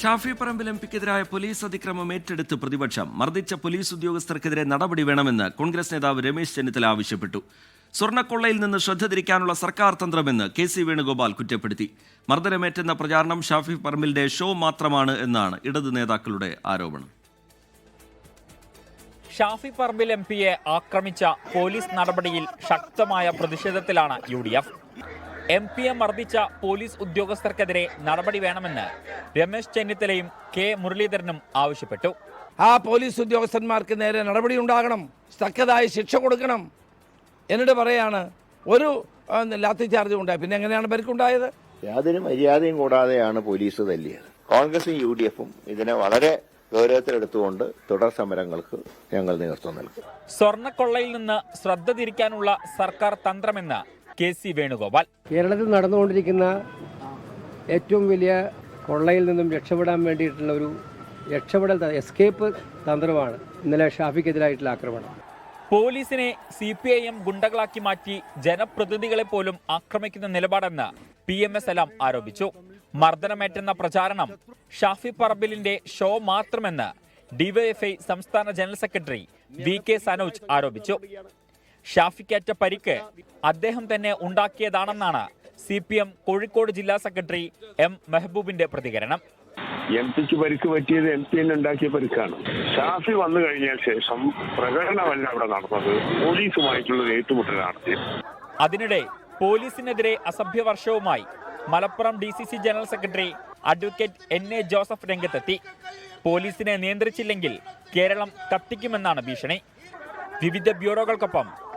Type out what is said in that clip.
Shafi Parambil M പിക്കെതിരായ police അതിക്രമം ഏറ്റെടുത്ത് പ്രതിപക്ഷം. മർദ്ദിച്ച പോലീസ് ഉദ്യോഗസ്ഥർക്കെതിരെ നടപടി വേണമെന്ന് കോൺഗ്രസ് നേതാവ് രമേശ് ചെന്നിത്തല ആവശ്യപ്പെട്ടു. സ്വർണക്കൊള്ളയിൽ നിന്ന് ശ്രദ്ധ തിരിക്കാനുള്ള സർക്കാർ തന്ത്രമെന്ന് കെ സി വേണുഗോപാൽ കുറ്റപ്പെടുത്തി. മർദ്ദനമേറ്റെന്ന പ്രചാരണം ഷാഫി പറമ്പിലിന്റെ ഷോ മാത്രമാണ് എന്നാണ് ഇടത് നേതാക്കളുടെ ആരോപണം. ഷാഫി പറമ്പിൽ എം പിയെ ആക്രമിച്ച പോലീസ് നടപടിയിൽ ശക്തമായ പ്രതിഷേധത്തിലാണ് യു ഡി പി എം മർദ്ദിച്ച പോലീസ് ഉദ്യോഗസ്ഥർക്കെതിരെ നടപടി വേണമെന്ന് രമേശ് ചെന്നിത്തലയും കെ മുരളീധരനും ആവശ്യപ്പെട്ടു. ആ പോലീസ് ഉദ്യോഗസ്ഥന്മാർക്ക് നേരെ നടപടി ഉണ്ടാകണം തക്കതായ ശിക്ഷ കൊടുക്കണം എന്നിട്ട് പറയാണ് ഒരു ലാത്തിചാർജ് ലാത്തി ചാർജ് ഉണ്ടായി. പിന്നെ എങ്ങനെയാണ് പരിക്കുണ്ടായത്? യാതൊരു മര്യാദയും കൂടാതെയാണ് പോലീസ് തല്ലിയത്. കോൺഗ്രസും യു ഡി എഫും ഇതിനെ വളരെ ഗൗരവത്തിലെടുത്തുകൊണ്ട് തുടർ സമരങ്ങൾക്ക് ഞങ്ങൾ നേതൃത്വം നൽകും. സ്വർണക്കൊള്ളയിൽ നിന്ന് ശ്രദ്ധ തിരിക്കാനുള്ള സർക്കാർ തന്ത്രമെന്ന് കെ സി വേണുഗോപാൽ. കേരളത്തിൽ നടന്നുകൊണ്ടിരിക്കുന്ന ഏറ്റവും വലിയ കൊള്ളയിൽ നിന്നും രക്ഷപ്പെടാൻ വേണ്ടിയിട്ടുള്ള ഒരു രക്ഷപ്പെടൽ എസ്കേപ്പ് തന്ത്രമാണ് ഇന്നലെ ഷാഫിക്കെതിരായിട്ടുള്ള ആക്രമണം. പോലീസിനെ സി പി ഐ എം ഗുണ്ടകളാക്കി മാറ്റി ജനപ്രതിനിധികളെ പോലും ആക്രമിക്കുന്ന നിലപാടെന്ന് പി എം എസ് എല്ലാം ആരോപിച്ചു. മർദ്ദനമേറ്റെന്ന പ്രചാരണം ഷാഫി പറമ്പിലിന്റെ ഷോ മാത്രമെന്ന് ഡിവൈഎഫ്ഐ സംസ്ഥാന general secretary V K Sanoj ആരോപിച്ചു. ഷാഫിക്കേറ്റ പരിക്ക് അദ്ദേഹം തന്നെ ഉണ്ടാക്കിയതാണെന്നാണ് സി പി എം കോഴിക്കോട് ജില്ലാ സെക്രട്ടറി എം മെഹബൂബിന്റെ പ്രതികരണം. എം പിക്ക് പരിക്ക് പറ്റിയത് എം പി തന്നെ ഉണ്ടാക്കിയ പരിക്കാണ്. ഷാഫി വന്നു കഴിഞ്ഞ ശേഷം പ്രകടനമല്ല അവിടെ നടന്നത്. പോലീസുമായിട്ടുള്ള ഏറ്റുമുട്ടലാണ് ഏറ്റുമുട്ടൽ നടത്തി അതിനിടെ പോലീസിനെതിരെ അസഭ്യവർഷവുമായി Malappuram D C C general secretary advocate N A Joseph രംഗത്തെത്തി. പോലീസിനെ നിയന്ത്രിച്ചില്ലെങ്കിൽ കേരളം കത്തിക്കുമെന്നാണ് ഭീഷണി. വിവിധ ബ്യൂറോകൾക്കൊപ്പം